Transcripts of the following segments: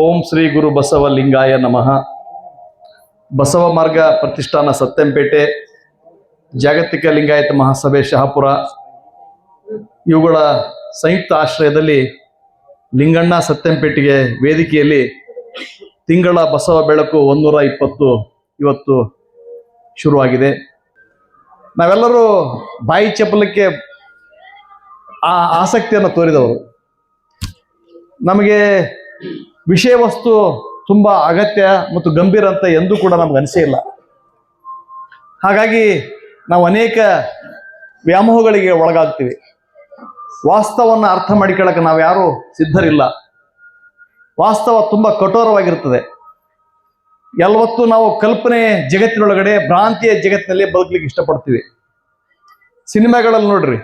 ಓಂ ಶ್ರೀ ಗುರು ಬಸವ ಲಿಂಗಾಯ ನಮಃ. ಬಸವ ಮಾರ್ಗ ಪ್ರತಿಷ್ಠಾನ ಸತ್ಯಂಪೇಟೆ, ಜಾಗತಿಕ ಲಿಂಗಾಯತ ಮಹಾಸಭೆ ಶಹಾಪುರ, ಇವುಗಳ ಸಂಯುಕ್ತ ಆಶ್ರಯದಲ್ಲಿ ಲಿಂಗಣ್ಣ ಸತ್ಯಂಪೇಟೆಗೆ ವೇದಿಕೆಯಲ್ಲಿ ತಿಂಗಳ ಬಸವ ಬೆಳಕು ಒಂದೂರ ಇಪ್ಪತ್ತು ಇವತ್ತು ಶುರುವಾಗಿದೆ. ನಾವೆಲ್ಲರೂ ಬಾಯಿ ಚಪ್ಪಲಕ್ಕೆ ಆ ಆಸಕ್ತಿಯನ್ನು ತೋರಿದವರು. ನಮಗೆ ವಿಷಯ ವಸ್ತು ತುಂಬಾ ಅಗತ್ಯ ಮತ್ತು ಗಂಭೀರ ಅಂತ ಎಂದೂ ಕೂಡ ನಮ್ಗೆ ಅನಿಸೇ ಇಲ್ಲ. ಹಾಗಾಗಿ ನಾವು ಅನೇಕ ವ್ಯಾಮೋಹಗಳಿಗೆ ಒಳಗಾಗ್ತೀವಿ. ವಾಸ್ತವವನ್ನು ಅರ್ಥ ಮಾಡಿಕೊಳ್ಳಕ್ಕೆ ನಾವು ಯಾರು ಸಿದ್ಧರಿಲ್ಲ. ವಾಸ್ತವ ತುಂಬಾ ಕಠೋರವಾಗಿರ್ತದೆ. ಎಲ್ಲವತ್ತೂ ನಾವು ಕಲ್ಪನೆ ಜಗತ್ತಿನೊಳಗಡೆ, ಭ್ರಾಂತಿಯ ಜಗತ್ತಿನಲ್ಲಿ ಬದುಕಲಿಕ್ಕೆ ಇಷ್ಟಪಡ್ತೀವಿ. ಸಿನಿಮಾಗಳಲ್ಲಿ ನೋಡ್ರಿ,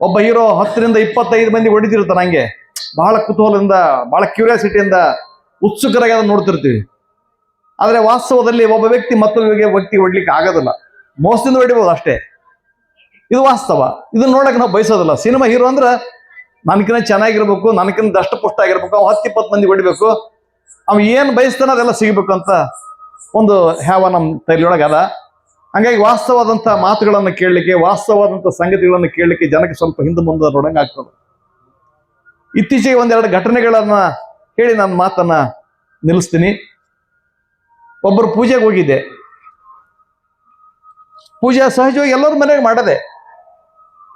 ಒಬ್ಬ ಹೀರೋ ಹತ್ತರಿಂದ ಇಪ್ಪತ್ತೈದು ಮಂದಿ ಹೊಡಿತಿರ್ತಾನೆ ಹಂಗೆ. ಬಹಳ ಕುತೂಹಲದಿಂದ, ಬಹಳ ಕ್ಯೂರಿಯಾಸಿಟಿಯಿಂದ ಉತ್ಸುಕರಾಗಿ ಅದನ್ನ ನೋಡ್ತಿರ್ತೀವಿ. ಆದರೆ ವಾಸ್ತವದಲ್ಲಿ ಒಬ್ಬ ವ್ಯಕ್ತಿ ಮತ್ತೊಬ್ಬ ವ್ಯಕ್ತಿ ಹೊಡ್ಲಿಕ್ಕೆ ಆಗೋದಿಲ್ಲ. ಮೋಸದಿಂದ ಹೊಡಿಬೋದು ಅಷ್ಟೇ. ಇದು ವಾಸ್ತವ. ಇದನ್ನ ನೋಡಕ್ ನಾವು ಬಯಸೋದಿಲ್ಲ. ಸಿನಿಮಾ ಹೀರೋ ಅಂದ್ರ ನನಕಿನ್ನ ಚೆನ್ನಾಗಿರ್ಬೇಕು, ನನಕಿನ್ನ ದಷ್ಟಪುಷ್ಟ ಆಗಿರ್ಬೇಕು ಅವ್ ಹತ್ತು ಇಪ್ಪತ್ತು ಮಂದಿ ಹೊಡಿಬೇಕು. ಅವ್ ಏನ್ ಬಯಸ್ತಾನ ಅದೆಲ್ಲ ಸಿಗಬೇಕು ಅಂತ ಒಂದು ಹ್ಯಾವ ನಮ್ಮ ತಲೆಯೊಳಗೆ ಅದ. ಹಂಗಾಗಿ ವಾಸ್ತವವಾದಂತ ಮಾತುಗಳನ್ನು ಕೇಳಲಿಕ್ಕೆ ವಾಸ್ತವಾದಂಥ ಸಂಗತಿಗಳನ್ನು ಕೇಳಲಿಕ್ಕೆ ಜನಕ್ಕೆ ಸ್ವಲ್ಪ ಹಿಂದೆ ಮುಂದೆ ನೋಡಂಗ್ ಆಗ್ತದೆ. ಇತ್ತೀಚೆಗೆ ಒಂದೆರಡು ಘಟನೆಗಳನ್ನ ಹೇಳಿ ನನ್ನ ಮಾತನ್ನ ನಿಲ್ಲಿಸ್ತೀನಿ. ಒಬ್ಬರು ಪೂಜೆಗೆ ಹೋಗಿದ್ದೆ. ಪೂಜೆ ಸಹಜವಾಗಿ ಎಲ್ಲರ ಮನೆಗೆ ಮಾಡದೆ,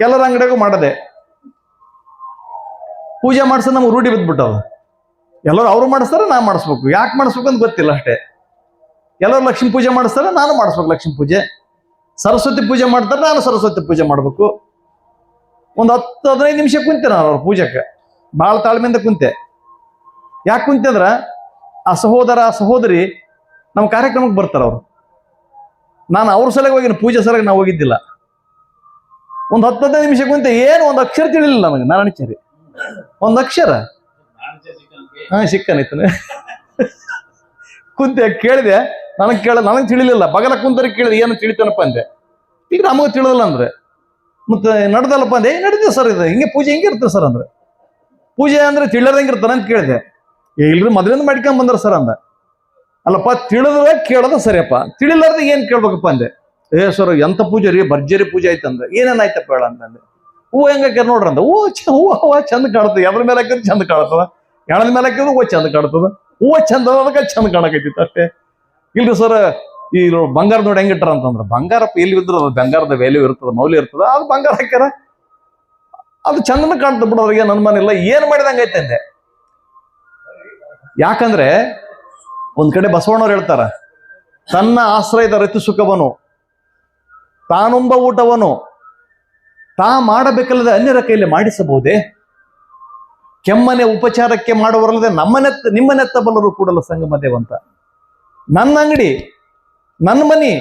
ಎಲ್ಲರ ಅಂಗಡಿಗೂ ಮಾಡದೆ. ಪೂಜೆ ಮಾಡಿಸ್ ನಮ್ಗೆ ರೂಢಿ ಬಿದ್ದ್ಬಿಟ್ಟವ ಎಲ್ಲರೂ ಅವ್ರು ಮಾಡಿಸ್ತಾರೆ ನಾ ಮಾಡಿಸ್ಬೇಕು. ಯಾಕೆ ಮಾಡಿಸ್ಬೇಕು ಅಂತ ಗೊತ್ತಿಲ್ಲ ಅಷ್ಟೇ. ಎಲ್ಲರೂ ಲಕ್ಷ್ಮೀ ಪೂಜೆ ಮಾಡಿಸ್ತಾರೆ, ನಾನು ಮಾಡಿಸ್ಬೇಕು ಲಕ್ಷ್ಮೀ ಪೂಜೆ. ಸರಸ್ವತಿ ಪೂಜೆ ಮಾಡ್ತಾರೆ, ನಾನು ಸರಸ್ವತಿ ಪೂಜೆ ಮಾಡಬೇಕು. ಒಂದು ಹತ್ತು ಹದಿನೈದು ನಿಮಿಷ ಕುಂತೆ ನಾನು ಅವ್ರ ಪೂಜೆಗೆ. ಭಾಳ ತಾಳ್ಮೆಯಿಂದ ಕುಂತೆ. ಯಾಕೆ ಕುಂತೆ ಅಂದ್ರೆ, ಆ ಸಹೋದರ, ಆ ಸಹೋದರಿ ನಮ್ಮ ಕಾರ್ಯಕ್ರಮಕ್ಕೆ ಬರ್ತಾರೆ ಅವರು. ನಾನು ಅವ್ರ ಸಲಗೆ ಹೋಗಿನ, ಪೂಜೆ ಸಲಗೆ ನಾವು ಹೋಗಿದ್ದಿಲ್ಲ. ಒಂದು ಹತ್ತು ಹದಿನೈದು ನಿಮಿಷ ಕುಂತೆ, ಏನು ಒಂದು ಅಕ್ಷರ ತಿಳಿಲಿಲ್ಲ ನನಗೆ ನಾನು ನಾರಾಯಣಚಾರಿ ಒಂದು ಅಕ್ಷರ. ಹಾ ಸಿಕ್ಕನಿತ್ತು ಕುಂತೆ ಕೇಳಿದೆ? ನನಗೆ ಕೇಳ, ನನಗೆ ತಿಳಿಲಿಲ್ಲ. ಬಗಲ ಕುಂತರಿ ಕೇಳಿದೆ, ಏನು ತಿಳಿತಾನಪ್ಪ ಅಂದೆ. ಈಗ ನಮಗೂ ತಿಳಿದಿಲ್ಲ ಅಂದ್ರೆ. ಮತ್ತೆ ನಡೆದಲ್ಲಪ್ಪ ಅಂದೆ ನಡೀತದೆ ಸರ್ ಇದು, ಹಿಂಗೆ ಪೂಜೆ ಹಿಂಗೆ ಇರ್ತದೆ ಸರ್ ಅಂದ್ರೆ. ಪೂಜೆ ಅಂದ್ರೆ ತಿಳಿದಂಗೆ ಇರ್ತಾನೆ ಅಂತ ಕೇಳಿದೆ. ಇಲ್ರಿ, ಮೊದಲಿಂದ ಮಾಡ್ಕೊಂಡ್ ಬಂದ್ರ ಸರ್ ಅಂದ. ಅಲ್ಲಪ್ಪ ತಿಳಿದ್ರೆ ಕೇಳೋದು ಸರಿಯಪ್ಪ. ತಿಳಿಲಾರ್ದ ಏನ್ ಕೇಳ್ಬೇಕಪ್ಪ ಅಂದೆ. ಏ, ಸರ್, ಎಂತ ಪೂಜೆ ರೀ? ಭರ್ಜರಿ ಪೂಜೆ ಆಯ್ತು ಅಂದ ಏನೇನಾಯ್ತಪ್ಪ ಹೇಳ ಅಂತಂದೆ ಹೂವು ಹೆಂಗ ನೋಡ್ರಿ ಅಂದ. ಹೂವು ಹೂವ, ಹೂವು ಚಂದ ಕಾಣ್ತದೆ. ಎದ್ರ ಮೇಲೆ ಹಾಕಿದ್ರೆ ಚಂದ ಕಾಣ್ತದ. ಎಣದ ಮೇಲೆ ಹಾಕಿದ್ರೆ ಹೂವು ಚಂದ ಕಾಣ್ತದ. ಹೂವು ಚಂದ ಅದಕ್ಕೆ ಚಂದ ಕಾಣಕೈತಿತ್ತು ಅಷ್ಟೇ. ಇಲ್ರಿ ಸರ್, ಈ ಬಂಗಾರ ನೋಡಿ ಹೆಂಗಿಟ್ಟಾರ ಅಂತಂದ್ರ, ಬಂಗಾರಪ್ಪ ಎಲ್ಲಿ ಇದ್ರ ಬಂಗಾರದ ವ್ಯಾಲ್ಯೂ ಇರ್ತದ, ಮೌಲ್ಯ ಇರ್ತದ. ಅದು ಬಂಗಾರ ಹಾಕ್ಯಾರ. ಅದು ಚಂದನ ಕಾಣ್ತದೆ ಬಿಡು ಅವ್ರಿಗೆ, ನನ್ನ ಮನೆಲ್ಲ ಏನು ಮಾಡಿದಂಗೈತೆ ಅಂದೆ? ಯಾಕಂದ್ರೆ ಒಂದ್ ಕಡೆ ಬಸವಣ್ಣವ್ರು ಹೇಳ್ತಾರ, ತನ್ನ ಆಶ್ರಯದ ರತಿ ಸುಖವನು, ತಾನುಂಬ ಊಟವನು, ತಾ ಮಾಡಬೇಕಲ್ಲದೆ ಅನ್ಯರ ಕೈಯಲ್ಲಿ ಮಾಡಿಸಬಹುದೇ? ಕೆಮ್ಮನೆ ಉಪಚಾರಕ್ಕೆ ಮಾಡುವರಲ್ಲದೆ ನಮ್ಮನೆತ್ತ ನಿಮ್ಮನೆತ್ತ ಬಲ್ಲರು ಕೂಡಲು ಸಂಗಮ ದೇವಂತ ನನ್ನ ಅಂಗಡಿ, ನನ್ನ ಮನಿ,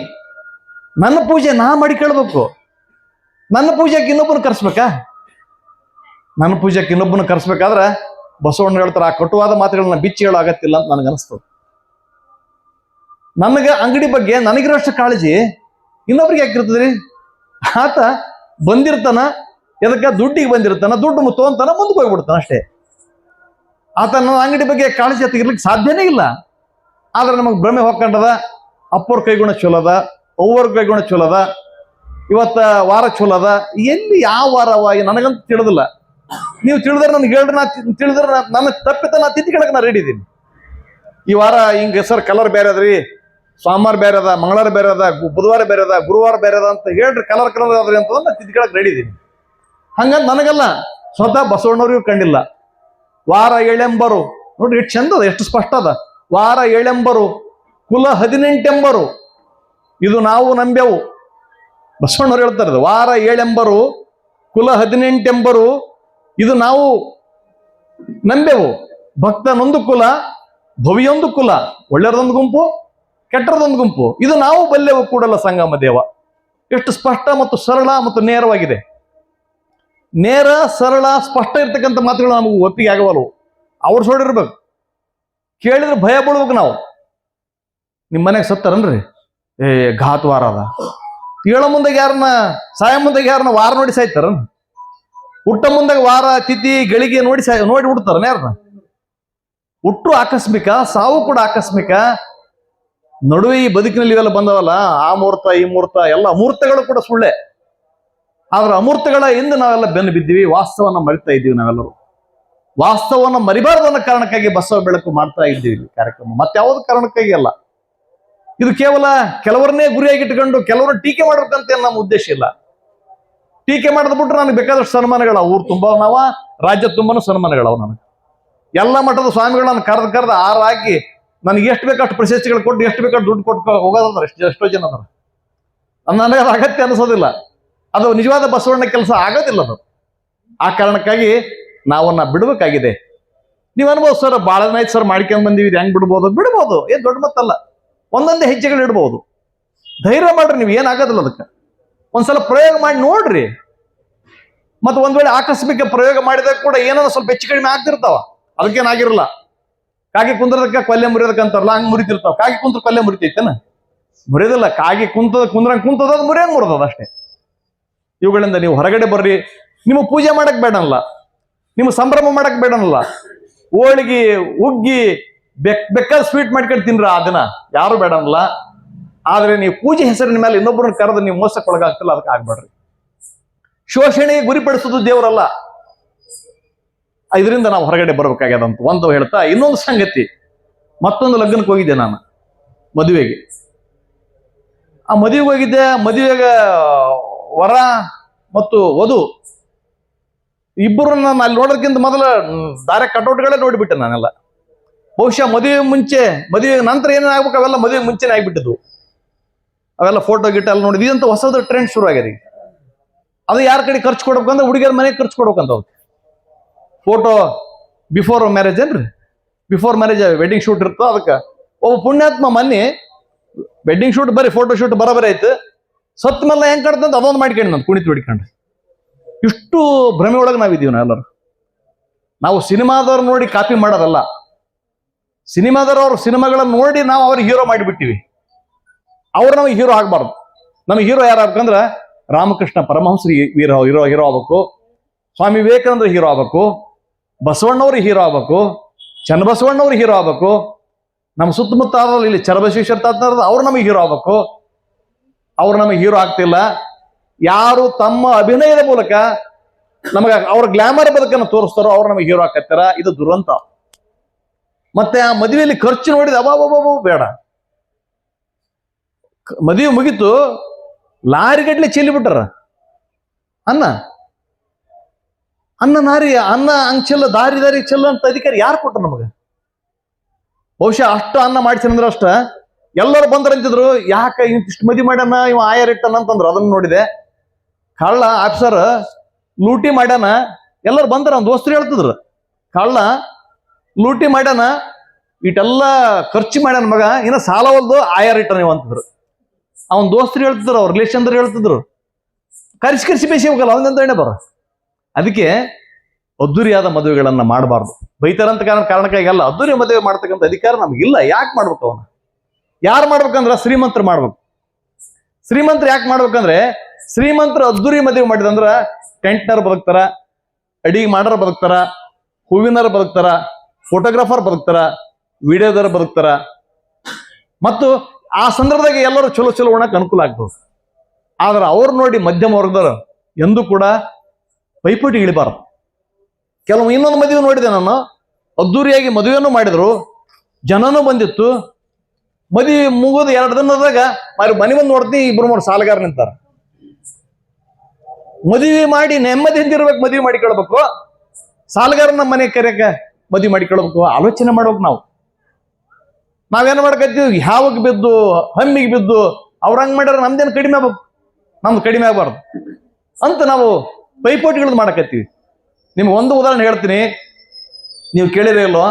ನನ್ನ ಪೂಜೆ ನಾ ಮಾಡಿ ಕೇಳ್ಬೇಕು. ನನ್ನ ಪೂಜೆಗೆ ಇನ್ನೊಬ್ಬರು ಕರ್ಸ್ಬೇಕಾ? ನನ್ನ ಪೂಜೆಗೆ ಇನ್ನೊಬ್ಬನ ಕರೆಸ್ಬೇಕಾದ್ರೆ ಬಸವಣ್ಣ ಹೇಳ್ತಾರೆ, ಆ ಕಟುವಾದ ಮಾತುಗಳನ್ನ ಬಿಚ್ಚಿ ಹೇಳೋ ಆಗತ್ತಿಲ್ಲ ಅಂತ ನನಗನ್ನಿಸ್ತದೆ ನನಗೆ ಅಂಗಡಿ ಬಗ್ಗೆ ನನಗಿರೋಷ್ಟು ಕಾಳಜಿ, ಇನ್ನೊಬ್ರಿಗೆ ಯಾಕಿರ್ತದ್ರಿ ಆತ ಬಂದಿರ್ತಾನ, ಎದಕ್ಕೆ ದುಡ್ಡಿಗೆ ಬಂದಿರ್ತಾನ, ದುಡ್ಡು ತೊಗೊಂತಾನ ಮುಂದಕ್ಕೆ ಹೋಗ್ಬಿಡ್ತಾನ ಅಷ್ಟೇ. ಆತ ನನ್ನ ಅಂಗಡಿ ಬಗ್ಗೆ ಕಾಳಜಿ ತೆಗಿರ್ಲಿಕ್ಕೆ ಸಾಧ್ಯನೇ ಇಲ್ಲ. ಆದ್ರೆ ನಮಗೆ ಭ್ರಮೆ ಹೋಗ್ಕೊಂಡದ ಅಪ್ಪವ್ರ ಕೈಗುಣ ಚಲೋದ ಅವ್ವರ ಕೈಗುಣ ಚಲೋ ಅದ ಇವತ್ತ ವಾರ ಚಲೋದ, ಎಲ್ಲಿ ಯಾವ ವಾರವ ನನಗಂತೂ ತಿಳಿದಿಲ್ಲ. ನೀವು ತಿಳಿದ್ರೆ ನನ್ಗೆ ಹೇಳ್ರಿ ನಾ ತಿಳಿದ್ರೆ ನನ್ನ ತಪ್ಪಿತ ನಾ ತಿದ್ದಿಕೊಳಕ್ ನಾ ರೆಡಿ ಇದ್ದೀನಿ ಈ ವಾರ ಹಿಂಗೆ ಸರ್ ಕಲರ್ ಬೇರೆ ಅದ್ರಿ, ಸೋಮವಾರ ಬೇರೆ ಅದ, ಮಂಗಳವಾರ ಬೇರೆ ಅದ ಬುಧವಾರ ಬೇರೆ ಅದ, ಗುರುವಾರ ಬೇರೆ ಅದ ಅಂತ ಹೇಳ್ರಿ ಕಲರ್ ಕಲರ್ ಅದ್ರಿ ಅಂತ ನಾ ತಿದ್ದಿಕೊಳಕ್ ರೆಡಿ ಇದೀನಿ. ಹಂಗಂತ ನನಗಲ್ಲ, ಸ್ವತಃ ಬಸವಣ್ಣವ್ರಿಗೂ ಕಂಡಿಲ್ಲ. ವಾರ ಏಳೆಂಬರು, ನೋಡ್ರಿ ಎಷ್ಟು ಚಂದ ಎಷ್ಟು ಸ್ಪಷ್ಟ ಅದ. ವಾರ ಏಳೆಂಬರು, ಕುಲ ಹದಿನೆಂಟೆಂಬರು, ಇದು ನಾವು ನಂಬೆವು ಬಸವಣ್ಣವ್ರು ಹೇಳ್ತಾರೆ. ವಾರ ಏಳೆಂಬರು, ಕುಲ ಹದಿನೆಂಟೆಂಬರು ಇದು ನಾವು ನಂಬೆವು. ಭಕ್ತನೊಂದು ಕುಲ, ಭವಿಯೊಂದು ಕುಲ, ಒಳ್ಳೆಯದೊಂದು ಗುಂಪು, ಕೆಟ್ಟದೊಂದು ಗುಂಪು. ಇದು ನಾವು ಬಲ್ಲೆವು ಕೂಡಲ್ಲ ಸಂಗಮ ದೇವ. ಎಷ್ಟು ಸ್ಪಷ್ಟ ಮತ್ತು ಸರಳ ಮತ್ತು ನೇರವಾಗಿದೆ. ನೇರ, ಸರಳ, ಸ್ಪಷ್ಟ ಇರ್ತಕ್ಕಂಥ ಮಾತುಗಳು ನಮಗೆ ಒಪ್ಪಿಗೆ ಆಗವಲ್ವು. ಅವ್ರು ಸೋಡಿರ್ಬೇಕು ಕೇಳಿದ್ರೆ ಭಯ ಬೀಳ್ಬೇಕು ನಾವು. ನಿಮ್ಮ ಮನೆಗೆ ಸತ್ತಾರನ್ರಿ? ಏ, ಘಾತ್ವಾರ ಅದ. ಹೇಳೋ ಮುಂದಾಗ ಯಾರನ್ನ, ಸಾಯ ಮುಂದಾಗ ಯಾರನ್ನ ವಾರ ನೋಡಿ ಸಾಯ್ತಾರ ಹುಟ್ಟ ಮುಂದಾಗ ವಾರ, ತಿಥಿ, ಗಳಿಗೆ ನೋಡಿ ನೋಡಿ ಹುಡ್ತಾರ ಯಾರನ್ನ ಹುಟ್ಟು ಆಕಸ್ಮಿಕ, ಸಾವು ಕೂಡ ಆಕಸ್ಮಿಕ. ನಡುವೆ ಈ ಬದುಕಿನಲ್ಲಿ ಇವೆಲ್ಲ ಬಂದವಲ್ಲ, ಆ ಮುಹೂರ್ತ, ಈ ಮುಹೂರ್ತ, ಎಲ್ಲ ಅಮೂರ್ತಗಳು ಕೂಡ ಸುಳ್ಳೆ. ಆದ್ರೆ ಅಮೂರ್ತಗಳ ಹಿಂದೆ ನಾವೆಲ್ಲ ಬೆನ್ನು ಬಿದ್ದೀವಿ ವಾಸ್ತವನ ಮರಿತಾ ಇದ್ದೀವಿ ನಾವೆಲ್ಲರೂ. ವಾಸ್ತವನ ಮರಿಬಾರದು ಅನ್ನೋ ಕಾರಣಕ್ಕಾಗಿ ಬಸವ ಬೆಳಕು ಮಾಡ್ತಾ ಇದ್ದೀವಿ ಕಾರ್ಯಕ್ರಮ. ಮತ್ತೆ ಯಾವ್ದು ಕಾರಣಕ್ಕಾಗಿ ಅಲ್ಲ? ಇದು ಕೇವಲ ಕೆಲವರನ್ನೇ ಗುರಿಯಾಗಿಟ್ಕೊಂಡು ಕೆಲವರು ಟೀಕೆ ಮಾಡ್ಬೇಕಂತ ಏನ್ ನಮ್ಮ ಉದ್ದೇಶ ಇಲ್ಲ. ಟೀಕೆ ಮಾಡಿದ್ ಬಿಟ್ರೆ ನನಗೆ ಬೇಕಾದಷ್ಟು ಸನ್ಮಾನಗಳ ಊರು ತುಂಬ ನಾವ ರಾಜ್ಯ ತುಂಬಾನು ಸನ್ಮಾನಗಳವ ನನಗೆ. ಎಲ್ಲ ಮಠದ ಸ್ವಾಮಿಗಳನ್ನ ಕರೆದು ಕರೆದು ಆರು ಹಾಕಿ ನನಗೆ ಎಷ್ಟು ಬೇಕಷ್ಟು ಪ್ರಶಸ್ತಿಗಳು ಕೊಟ್ಟು, ಎಷ್ಟು ಬೇಕು ದುಡ್ಡು ಕೊಟ್ಟು ಹೋಗೋದಂದ್ರೆ ಎಷ್ಟು ಎಷ್ಟೋ ಜನ ಅದರ. ಅದು ನನಗೆ ಅದು ಅಗತ್ಯ ಅನಿಸೋದಿಲ್ಲ. ಅದು ನಿಜವಾದ ಬಸವಣ್ಣ ಕೆಲಸ ಆಗೋದಿಲ್ಲ ಅದು. ಆ ಕಾರಣಕ್ಕಾಗಿ ನಾವನ್ನ ಬಿಡಬೇಕಾಗಿದೆ. ನೀವು ಅನ್ಬೋದು ಸರ್ ಭಾಳ ಸರ್ ಮಾಡ್ಕೊಂಡ್ ಬಂದೀವಿ, ಇದು ಹೆಂಗ್ ಬಿಡ್ಬೋದು? ಬಿಡ್ಬೋದು. ಏನು ದೊಡ್ಡ ಮತ್ತಲ್ಲ. ಒಂದೊಂದೇ ಹೆಜ್ಜೆಗಳು ಇಡ್ಬೋದು ಧೈರ್ಯ ಮಾಡ್ರಿ, ನೀವು ಏನಾಗೋದಿಲ್ಲ ಅದಕ್ಕೆ. ಒಂದ್ಸಲ ಪ್ರಯೋಗ ಮಾಡಿ ನೋಡ್ರಿ. ಮತ್ತೆ ಒಂದ್ ವೇಳೆ ಆಕಸ್ಮಿಕ ಪ್ರಯೋಗ ಮಾಡಿದಾಗ ಕೂಡ ಏನಾದ್ರು ಸ್ವಲ್ಪ ಹೆಚ್ಚು ಕಡಿಮೆ ಆಗ್ತಿರ್ತಾವ. ಅದಕ್ಕೇನಾಗಿರಲ್ಲ ಕಾಗೆ ಕುಂದ್ರದಕ್ಕ ಕೊಲ್ಲೆ ಮುರಿಯೋದಕ್ಕಂತಾರಲ್ಲ ಹಂಗೆ ಮುರಿತಿರ್ತಾವ. ಕಾಗೆ ಕುಂತ್ರ ಕೊಲ್ಲೆ ಮುರಿತೈತೇನ? ಮುರಿಯೋದಿಲ್ಲ ಕಾಗೆ ಕುಂತದ, ಕುಂದ್ರಂಗ್ ಕುಂತದ, ಅದು ಮುರಿಯಂಗ್ ಮುರಿದದ ಅಷ್ಟೇ. ಇವುಗಳಿಂದ ನೀವು ಹೊರಗಡೆ ಬರ್ರಿ. ನಿಮ್ಮ ಪೂಜೆ ಮಾಡಕ್ ಬೇಡನಲ್ಲ ನಿಮ್ಮ ಸಂಭ್ರಮ ಮಾಡಕ್ ಬೇಡನಲ್ಲ ಹೋಳಿಗೆ ಉಗ್ಗಿ ಬೆಕ್ ಬೆಕ್ಕ ಸ್ವೀಟ್ ಮಾಡ್ಕೊಂಡು ತಿನ್ರ ಆ ದಿನ. ಯಾರು ಬೇಡನಲ್ಲ ಆದ್ರೆ ನೀವು ಪೂಜೆ ಹೆಸರಿನ ಮೇಲೆ ಇನ್ನೊಬ್ಬರನ್ನ ಕರೆದು ನೀವು ಮೋಸಕ್ಕೊಳಗಾಗ್ತಿಲ್ಲ, ಅದಕ್ಕೆ ಆಗ್ಬೇಡ್ರಿ. ಶೋಷಣೆ ಗುರಿಪಡಿಸೋದು ದೇವರಲ್ಲ. ಇದರಿಂದ ನಾವು ಹೊರಗಡೆ ಬರಬೇಕಾಗ್ಯದಂತ ಒಂದು ಹೇಳ್ತಾ, ಇನ್ನೊಂದು ಸಂಗತಿ, ಮತ್ತೊಂದು ಲಗ್ನಕ್ಕೆ ಹೋಗಿದ್ದೆ ನಾನು, ಮದುವೆಗೆ. ಆ ಮದುವೆಗೆ ಹೋಗಿದ್ದೆ, ಮದುವೆಗೆ ವರ ಮತ್ತು ವಧು ಇಬ್ಬರು ನಾನು ಅಲ್ಲಿ ನೋಡೋದಕ್ಕಿಂತ ಮೊದಲ ದಾರೆ ಕಟೌಟ್ಗಳೇ ನೋಡಿಬಿಟ್ಟೆ ನಾನೆಲ್ಲ. ಬಹುಶಃ ಮದುವೆ ಮುಂಚೆ ಮದುವೆ ನಂತರ ಏನೇನು ಆಗ್ಬೇಕು ಅವೆಲ್ಲ ಮದುವೆ ಮುಂಚೆನೇ ಆಗ್ಬಿಟ್ಟಿದ್ವು. ಅವೆಲ್ಲ ಫೋಟೋ ಗಿಟ ಎಲ್ಲ ನೋಡಿದ್ವಿ. ಇದಂತ ಹೊಸದು ಟ್ರೆಂಡ್ ಶುರು ಆಗ್ಯದ ಈಗ. ಅದು ಯಾರ ಕಡೆ ಖರ್ಚು ಕೊಡ್ಬೇಕಂದ್ರೆ ಹುಡುಗಿಯರ ಮನೆಗೆ ಖರ್ಚು ಕೊಡ್ಬೇಕಂತ ಅವ್ರು ಫೋಟೋ ಬಿಫೋರ್ ಮ್ಯಾರೇಜ್ ಏನ್ರಿ? ಬಿಫೋರ್ ಮ್ಯಾರೇಜ್ ವೆಡ್ಡಿಂಗ್ ಶೂಟ್ ಇರ್ತೋ ಅದಕ್ಕೆ. ಒಬ್ಬ ಪುಣ್ಯಾತ್ಮ ಮನೆ ವೆಡ್ಡಿಂಗ್ ಶೂಟ್ ಬರೀ ಫೋಟೋ ಶೂಟ್ ಬರೋಬರಿ ಆಯ್ತು ಸತ್ ಮೇಲೆ ಹೆಂಗ್ ಕಾಡ್ತಂತ ಅದೊಂದು ಮಾಡ್ಕೊಂಡು ನಾನು ಕುಣಿತು ಹಿಡ್ಕೊಂಡು ಇಷ್ಟು ಭ್ರಮೆ ಒಳಗೆ ನಾವಿದ್ದೀವಿ ನಾವೆಲ್ಲರೂ. ನಾವು ಸಿನಿಮಾದವ್ರು ನೋಡಿ ಕಾಪಿ ಮಾಡೋದಲ್ಲ. ಸಿನಿಮಾದವ್ರು ಅವ್ರ ಸಿನಿಮಾಗಳನ್ನ ನೋಡಿ ನಾವು ಅವ್ರಿಗೆ ಹೀರೋ ಮಾಡಿಬಿಟ್ಟಿವಿ. ಅವ್ರು ನಮಗೆ ಹೀರೋ ಆಗಬಾರ್ದು. ನಮಗೆ ಹೀರೋ ಯಾರು ಆಗ್ಬೇಕಂದ್ರ ರಾಮಕೃಷ್ಣ ಪರಮಹಂಸರಿ ಹೀರೋ ಹೀರೋ ಹೀರೋ ಆಗ್ಬೇಕು. ಸ್ವಾಮಿ ವಿವೇಕಾನಂದ ಹೀರೋ ಆಗ್ಬೇಕು. ಬಸವಣ್ಣವ್ರು ಹೀರೋ ಆಗ್ಬೇಕು. ಚನ್ನಬಸವಣ್ಣವ್ರು ಹೀರೋ ಆಗ್ಬೇಕು. ನಮ್ಮ ಸುತ್ತಮುತ್ತ ಇಲ್ಲಿ ಚರಬಸವೇಶ್ವರ ತಾತನವ್ರು ಅವ್ರು ನಮಗೆ ಹೀರೋ ಆಗ್ಬೇಕು. ಅವ್ರು ನಮಗೆ ಹೀರೋ ಆಗ್ತಿಲ್ಲ ಯಾರು ತಮ್ಮ ಅಭಿನಯದ ಮೂಲಕ ನಮಗೆ ಅವ್ರ ಗ್ಲಾಮರ್ ಬದುಕನ್ನು ತೋರಿಸ್ತಾರೋ ಅವ್ರು ನಮಗೆ ಹೀರೋ ಹಾಕತ್ತಾರ ಇದು ದುರಂತ. ಮತ್ತೆ ಆ ಮದುವೆಯಲ್ಲಿ ಖರ್ಚು ನೋಡಿದ ಅಬಾಬಾಬಾಬು ಬೇಡ. ಮದುವೆ ಮುಗೀತು ಚೆಲ್ಲಿ ಬಿಟ್ಟಾರ. ಅನ್ನ ಅನ್ನ ನಾರಿ ಅನ್ನ ಹಂಗ್ ಚೆಲ್ಲ, ದಾರಿ ದಾರಿ ಚೆಲ್ಲ ಅಂತ ಅಧಿಕಾರಿ ಯಾರು ಕೊಟ್ಟ ನಮಗೆ? ಬಹುಶಃ ಅಷ್ಟು ಅನ್ನ ಮಾಡ್ಸಿರಂದ್ರ ಅಷ್ಟ. ಎಲ್ಲರೂ ಬಂದ್ರಂತಿದ್ರು ಯಾಕ ಇಷ್ಟು ಮದಿ ಮಾಡ್ಯಾನ, ಇವ ಆಯರ್ ಇಟ್ಟನ ಅಂತಂದ್ರು, ಅದನ್ನ ನೋಡಿದೆ. ಕಳ್ಳ ಆಫೀಸರ್ ಲೂಟಿ ಮಾಡ್ಯಾನ, ಎಲ್ಲರೂ ಬಂದ್ರ ದೋಸ್ತರು ಹೇಳ್ತಿದ್ರು. ಕಳ್ಳ ಲೂಟಿ ಮಾಡ್ಯಾನ ಇಟ್ಟೆಲ್ಲ ಖರ್ಚು ಮಾಡ್ಯಾನ ಮಗ, ಇನ್ನ ಸಾಲ ಹೊಲ್ದು ಆಯರ್ ಇಟ್ಟನ ಅಂತಿದ್ರು. ಅವನ್ ದೋಸ್ತರು ಹೇಳ್ತಿದ್ರು, ಅವ್ರ ರಿಲೇಷನ್ ಹೇಳ್ತಿದ್ರು. ಕರ್ಸಿ ಕರ್ಸಿ ಬೇಯಿಸ್ಬೇಕಲ್ಲ ಅವನಂತ ಎಣ್ಣೆ ಬರ? ಅದಕ್ಕೆ ಅದ್ದೂರಿಯಾದ ಮದುವೆಗಳನ್ನ ಮಾಡಬಾರ್ದು. ಬೈತಾರಂತ ಕಾರಣ ಕಾರಣಕ್ಕಾಗಿ ಅಲ್ಲ, ಅದ್ದೂರಿ ಮದುವೆ ಮಾಡ್ತಕ್ಕಂಥ ಅಧಿಕಾರ ನಮಗಿಲ್ಲ ಯಾಕೆ ಮಾಡ್ಬೇಕು ಅವನ? ಯಾರು ಮಾಡ್ಬೇಕಂದ್ರ ಶ್ರೀಮಂತರು ಮಾಡ್ಬೇಕು. ಶ್ರೀಮಂತರು ಯಾಕೆ ಮಾಡ್ಬೇಕಂದ್ರೆ, ಶ್ರೀಮಂತರು ಅದ್ದೂರಿ ಮದುವೆ ಮಾಡಿದಂದ್ರ ಟೆಂಟ್ನರ್ ಬದುಕ್ತಾರ, ಅಡಿಗೆ ಮಾಡೋರು ಬದುಕ್ತಾರ ಹೂವಿನರು ಬದುಕ್ತಾರ ಫೋಟೋಗ್ರಾಫರ್ ಬದುಕ್ತಾರ ವಿಡಿಯೋದವ್ರು ಬದುಕ್ತಾರ. ಮತ್ತು ಆ ಸಂದರ್ಭದಾಗ ಎಲ್ಲರೂ ಚಲೋ ಚಲೋ ಉಣಕ್ಕೆ ಅನುಕೂಲ ಆಗ್ತದೆ. ಆದ್ರೆ ಅವ್ರು ನೋಡಿ ಮಧ್ಯಮ ವರ್ಗದವರು ಎಂದೂ ಕೂಡ ಪೈಪೋಟಿ ಇಳಿಬಾರದು. ಕೆಲವು ಇನ್ನೊಂದು ಮದುವೆ ನೋಡಿದೆ ನಾನು. ಅದ್ದೂರಿಯಾಗಿ ಮದುವೆಯನ್ನು ಮಾಡಿದ್ರು. ಜನನೂ ಬಂದಿತ್ತು. ಮದುವೆ ಮುಗಿದು ಎರಡು ದಿನದಾಗ ಮಾರಿ ಮನೆ ಬಂದು ನೋಡ್ತೀನಿ ಇಬ್ರು ಮೂರು ಸಾಲಗಾರ ನಿಂತಾರ. ಮದುವೆ ಮಾಡಿ ನೆಮ್ಮದಿಯಿಂದ ಇರ್ಬೇಕು ಮದುವೆ ಮಾಡಿಕೊಳ್ಬೇಕು. ಸಾಲಗಾರನ ಮನೆ ಕರೆಯಕ್ಕೆ ಮದುವೆ ಮಾಡಿಕೊಳ್ಬೇಕು. ಆಲೋಚನೆ ಮಾಡ್ಬೇಕು ನಾವು. ನಾವೇನ್ ಮಾಡ್ಕತ್ತೀವಿ? ಯಾವಾಗ ಬಿದ್ದು, ಹಮ್ಮಿಗೆ ಬಿದ್ದು, ಅವ್ರ ಹಂಗ್ ಮಾಡ್ಯಾರ, ನಮ್ದೇನು ಕಡಿಮೆ ಆಗ್ಬೇಕು ನಮ್ದು ಕಡಿಮೆ ಆಗ್ಬಾರ್ದು. ಅಂತ ನಾವು ಪೈಪೋಟಿಗಳನ್ನು ಮಾಡಕತ್ತೀವಿ. ನಿಮ್ಗೆ ಒಂದು ಉದಾಹರಣೆ ಹೇಳ್ತೀನಿ. ನೀವು ಕೇಳಿರೇ ಇಲ್ವೋ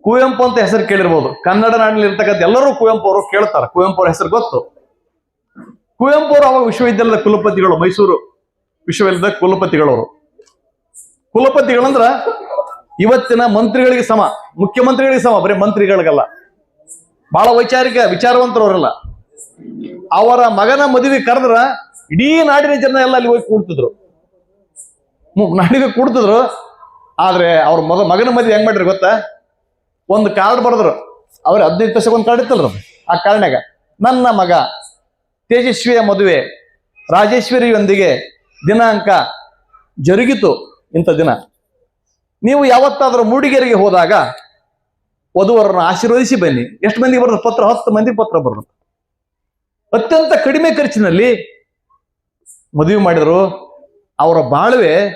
ಕುವೆಂಪು ಅಂತ ಹೆಸರು ಕೇಳಿರ್ಬೋದು. ಕನ್ನಡ ನಾಡಿನಲ್ಲಿ ಇರ್ತಕ್ಕಂಥ ಎಲ್ಲರೂ ಕುವೆಂಪು ಅವರು ಕೇಳ್ತಾರೆ. ಕುವೆಂಪು ಅವ್ರ ಹೆಸರು ಗೊತ್ತು? ಕುವೆಂಪು ಅವರು ಅವಾಗ ವಿಶ್ವವಿದ್ಯಾಲಯದ ಕುಲಪತಿಗಳು, ಮೈಸೂರು ವಿಶ್ವವಿದ್ಯಾಲಯದ ಕುಲಪತಿಗಳವರು. ಕುಲಪತಿಗಳಂದ್ರ ಇವತ್ತಿನ ಮಂತ್ರಿಗಳಿಗೆ ಸಮ, ಮುಖ್ಯಮಂತ್ರಿಗಳಿಗೆ ಸಮ, ಬರೀ ಮಂತ್ರಿಗಳಿಗಲ್ಲ. ಬಹಳ ವೈಚಾರಿಕ, ವಿಚಾರವಂತರವರಲ್ಲ. ಅವರ ಮಗನ ಮದುವೆ ಕರೆದ್ರ ಇಡೀ ನಾಡಿನ ಜನ ಎಲ್ಲ ಅಲ್ಲಿ ಹೋಗಿ ಕೂಡ್ತಿದ್ರು. ನಾಡಿಗೆ ಕೂಡ್ತಿದ್ರು. ಆದ್ರೆ ಅವ್ರ ಮಗ, ಮಗನ ಮದುವೆ ಹೆಂಗ್ ಮಾಡ್ರಿ ಗೊತ್ತಾ? ಒಂದು ಕಾರ್ಡ್ ಬರೆದ್ರು. ಅವ್ರ ಹದಿನೈದು ಪೈಸೆಗೆ ಒಂದು ಕಾರ್ಡ್ ಇತ್ತಲ್ರ ಆ ಕಾರ್ಡ್ನಾಗ ನನ್ನ ಮಗ ತೇಜಸ್ವಿಯ ಮದುವೆ ರಾಜೇಶ್ವರಿಯೊಂದಿಗೆ ದಿನಾಂಕ ಜರುಗಿತು ಇಂಥ ದಿನ. ನೀವು ಯಾವತ್ತಾದರೂ ಮೂಡಿಗೆರೆಗೆ ಹೋದಾಗ ವಧುವರನ್ನು ಆಶೀರ್ವದಿಸಿ ಬನ್ನಿ. ಎಷ್ಟು ಮಂದಿ ಬರೋದು? ಪತ್ರ, ಹತ್ತು ಮಂದಿ ಪತ್ರ ಬರೋದು. ಅತ್ಯಂತ ಕಡಿಮೆ ಖರ್ಚಿನಲ್ಲಿ ಮದುವೆ ಮಾಡಿದ್ರು. ಅವರ ಬಾಳ್ವೆ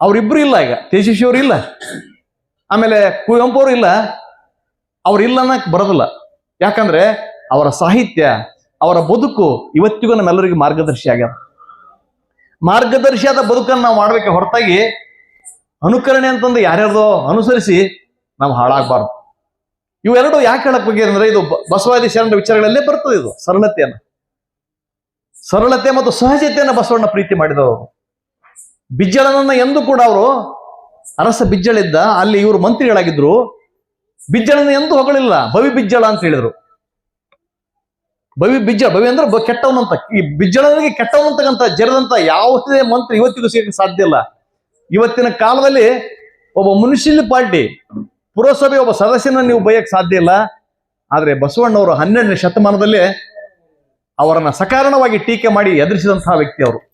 ಅವರಿಬ್ರು ಇಲ್ಲ ಈಗ. ತೇಜಸ್ವಿ ಅವರು ಇಲ್ಲ. ಆಮೇಲೆ ಕುವೆಂಪು ಅವರು ಇಲ್ಲ. ಅವ್ರು ಇಲ್ಲ ಅನ್ನಕ್ ಬರೋದಿಲ್ಲ. ಯಾಕಂದ್ರೆ ಅವರ ಸಾಹಿತ್ಯ, ಅವರ ಬದುಕು ಇವತ್ತಿಗೂ ನಮ್ಮೆಲ್ಲರಿಗೂ ಮಾರ್ಗದರ್ಶಿ ಆಗ್ಯದ. ಮಾರ್ಗದರ್ಶಿಯಾದ ಬದುಕನ್ನು ನಾವು ಮಾಡ್ಬೇಕೆ ಹೊರತಾಗಿ ಅನುಕರಣೆ ಅಂತಂದು ಯಾರ್ಯಾರ್ದೋ ಅನುಸರಿಸಿ ನಾವು ಹಾಳಾಗಬಾರ್ದು. ಇವೆರಡು ಯಾಕೆ ಹೇಳಕ್ ಬಗ್ಗೆ ಅಂದ್ರೆ ಇದು ಬಸವಾದಿ ಶರಣ ವಿಚಾರಗಳಲ್ಲೇ ಬರ್ತದೆ ಇದು, ಸರಳತೆಯನ್ನ. ಸರಳತೆ ಮತ್ತು ಸಹಜತೆಯನ್ನ ಬಸವಣ್ಣ ಪ್ರೀತಿ ಮಾಡಿದವರು ಬಿಜ್ಜಳನನ್ನ ಎಂದು ಕೂಡ ಅವರು, ಅರಸ ಬಿಜ್ಜಳಿದ್ದ, ಅಲ್ಲಿ ಇವರು ಮಂತ್ರಿಗಳಾಗಿದ್ರು. ಬಿಜ್ಜಳನ ಎಂದು ಹೊಗಳಿಲ್ಲ, ಭವಿ ಬಿಜ್ಜಳ ಅಂತ ಹೇಳಿದ್ರು. ಭವಿ ಬಿಜ್ಜಳ, ಭವಿ ಅಂದ್ರೆ ಕೆಟ್ಟವನಂತ, ಈ ಬಿಜ್ಜಳನಿಗೆ ಕೆಟ್ಟವನಂತಕ್ಕಂತ ಜರದಂತ ಯಾವುದೇ ಮಂತ್ರಿ ಇವತ್ತಿಗೂ ಸಿಗಕ್ಕೆ ಸಾಧ್ಯ ಇಲ್ಲ. ಇವತ್ತಿನ ಕಾಲದಲ್ಲಿ ಒಬ್ಬ ಮುನ್ಸಿಪಾಲಿಟಿ ಪುರಸಭೆ ಒಬ್ಬ ಸದಸ್ಯನ ನೀವು ಬಯಕ್ಕೆ ಸಾಧ್ಯ ಇಲ್ಲ. ಆದ್ರೆ ಬಸವಣ್ಣವರು ಹನ್ನೆರಡನೇ ಶತಮಾನದಲ್ಲಿ ಅವರನ್ನ ಸಕಾರಣವಾಗಿ ಟೀಕೆ ಮಾಡಿ ಎದುರಿಸಿದಂತಹ ವ್ಯಕ್ತಿ ಅವರು.